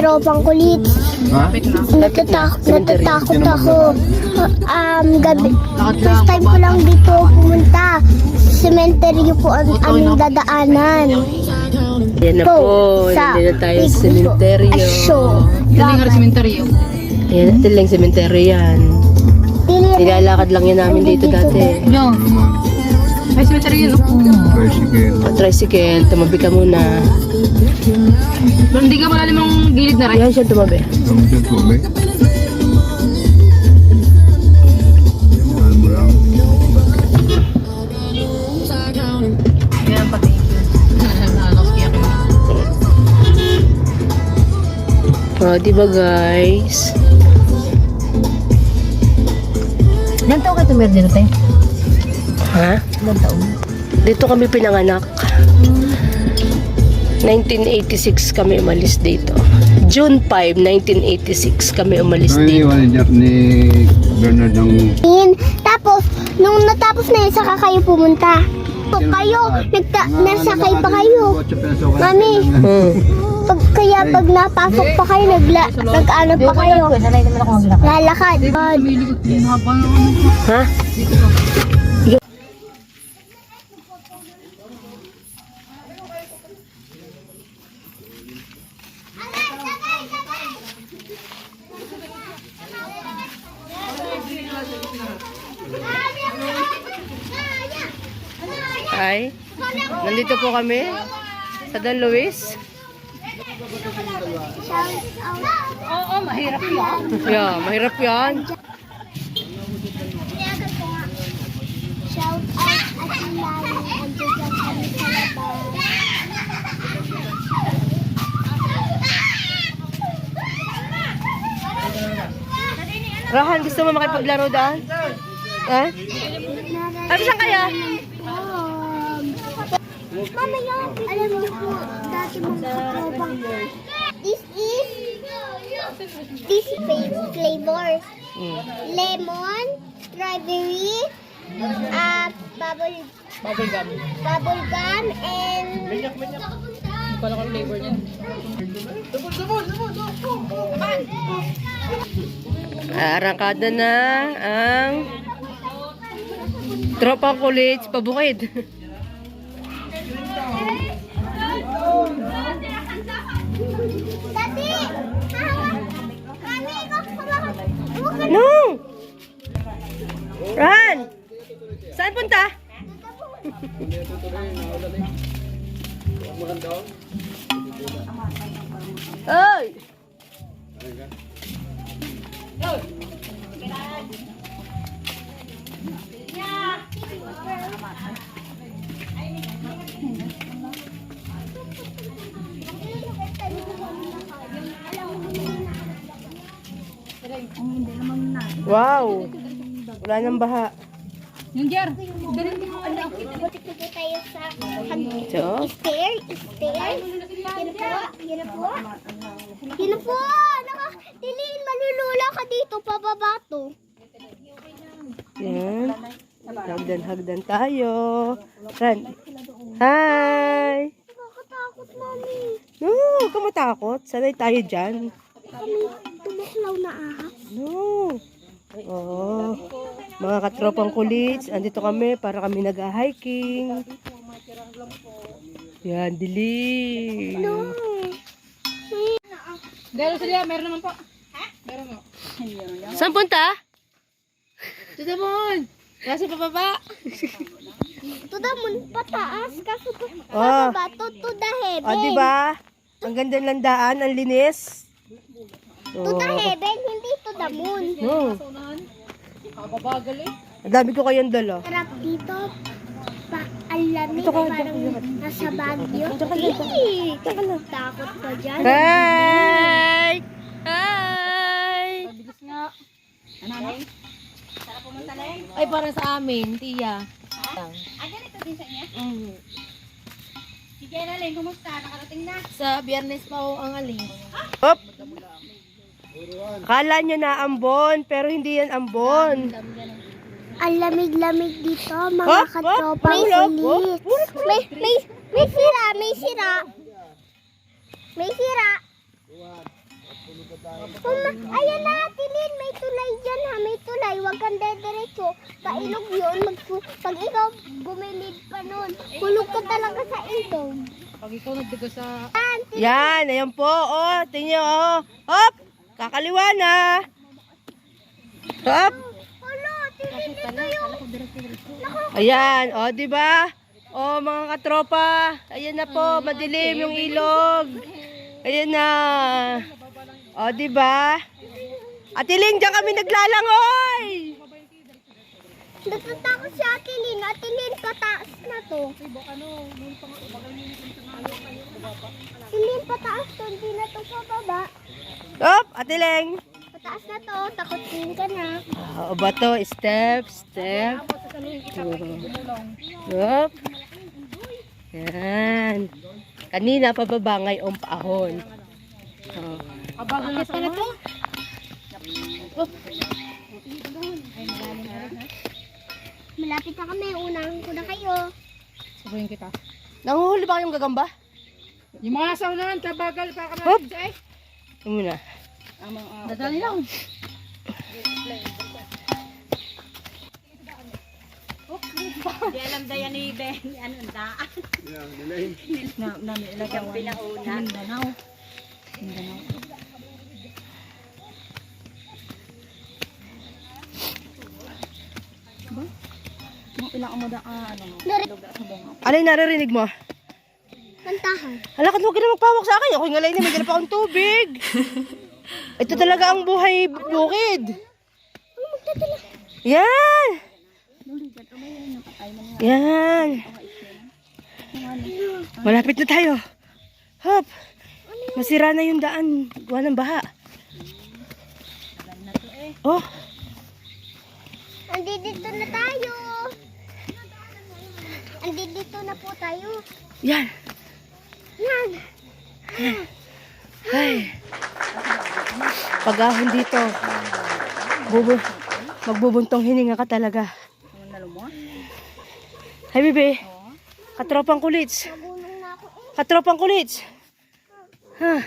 tropang kulit. Ha? Natatak natatakot ako. Um, gabi, first time ko lang dito pumunta. Cemetery po ang aming dadaanan. Yan na po. sa Nandito na tayo sa sementeryo. Asyo. Galing nga sementeryo. Yan, ito lang sementeryo yan. Nilalakad lang yan namin dito dati. Yo, May sementeryo no? Tricycle. O, tricycle, tumabi ka muna. Hindi ka malalim ang gilid na rin. Yan siya tumabi. Ang. Nakakakiyak. O, Oh, di ba guys? Taon ka tumir din natin? Ha? Ilan taon? Dito kami pinanganak. 1986 kami umalis dito. June 5, 1986 kami umalis Ay, dito. iwan ni Bernard ng In. Tapos, nung natapos na yun, saka kayo pumunta. Kayo, nagta, nasakay pa kayo. Mami. Hmm. Pag, kaya pag napasok pa kayo, nagla, nag-ano pa kayo. Lalakad. Ano. Ha? Hi. Nandito po kami sa Don Luis. Oo, mahirap yan. Yeah, mahirap yan. Shout out at ilalim. Andiyan lang kami sa labas. Rahan, gusto mo makipaglaro daan? Ha? Ano saan kaya? Mamaya, alam niyo po, dati mga kapropang. This is, this fa- flavor. Hmm. Lemon, strawberry, uh, bubble, Bubble gum. bubble gum, and Pala ko flavor niyan. Arangkada na ang Tropa College pabukid. No! Ran! Saan punta? Oy! Wow! Wala nang baha. Yung Jer. Buti po tayo sa So, stair, stair. Yun po, yun po. Yun po, naka, Dilin, malulula ka dito, pababa to. yan. Hagdan-hagdan tayo. Ran. Hi! Nakakatakot, mami. No, huwag ka matakot. Sanay tayo dyan. Kami tumaklaw na ahas. No. Oo. Mga katropang kulits, andito kami para kami nag-hiking. Yan, dilim. Gano'n sila, meron naman po. Meron mo. Saan punta? Pababa. To the moon, pataas. Kaso to, Oh. pababa to, to the heaven. O, di ba? Ang ganda ng daan, ang linis. To the heaven, hindi to the moon. No. Kababagal eh. Ang dami ko kayong dala. Sarap dito. Pa, ang lamig, Ito ka, parang nasa Baguio. Eee, Takot ka dyan. Hi! Hi! Bilis nga. Ano na? Ay, parang sa amin, tiya. Ah, ganito din sa inyo? Mm. Sige, Naleng, kumusta? Nakarating na? Sa biyernes pa ako ang alis. Hop! Kala nyo na ambon, pero hindi yan ambon. Ang lamig-lamig dito, mga Hop, hop, katropang hulog, ulit. May, may, may sira, may sira. May sira. Um, ayan na, Tilin, may tulay dyan ha, may tulay. Huwag kang dediretso. Pailog yun. Pag ikaw bumilid pa nun, hulog ka talaga sa ilog. Pag ikaw nagdugo sa... Yan, ayan po. Oh, tingnan oh. Hop! Kakaliwa na. Hop! Ayan, oh, di ba? Oh, mga katropa. Ayan na po, madilim yung ilog. Ayan na. Oh, di ba? Atiling, diyan kami naglalangoy. Natatakot si Atilin. Atilin, pataas na to. Tilin, pataas to. Hindi na to pababa. Hop, atiling. Pataas na to. Takot din ka na. Ah, o ba to? Step, step. Hop. Yan. Kanina pababa ngayon paahon. Oh. Abagal na sa to? Malapit na kami. Unahan ko na kayo. Sabihin kita. Nanguhuli ba kayong gagamba? Yung mga saunahan, kabagal pa kami. Hop. Ito muna. dadali lang. Di alam da yan ni Ben, ano daan. Na, na, nilagyan ko pinauna. Mindanao. Mindanao. Ba? Ilang mo da, ano mo. Yung naririnig mo? Kantahan. Hala, huwag ka na magpawak sa akin. Ako'y ngalay na, may pa akong tubig. Ito talaga ang buhay bukid. Yan! Yan! Malapit na tayo. Hop! Masira na yung daan. Gawa ng baha. Oh, Andito na tayo. Andito na po tayo. yan. Yan. Ay. Pag-ahon dito. Bubu magbubuntong hininga ka talaga. Hi, bebe. Katropang kulits. Katropang kulits. Ha.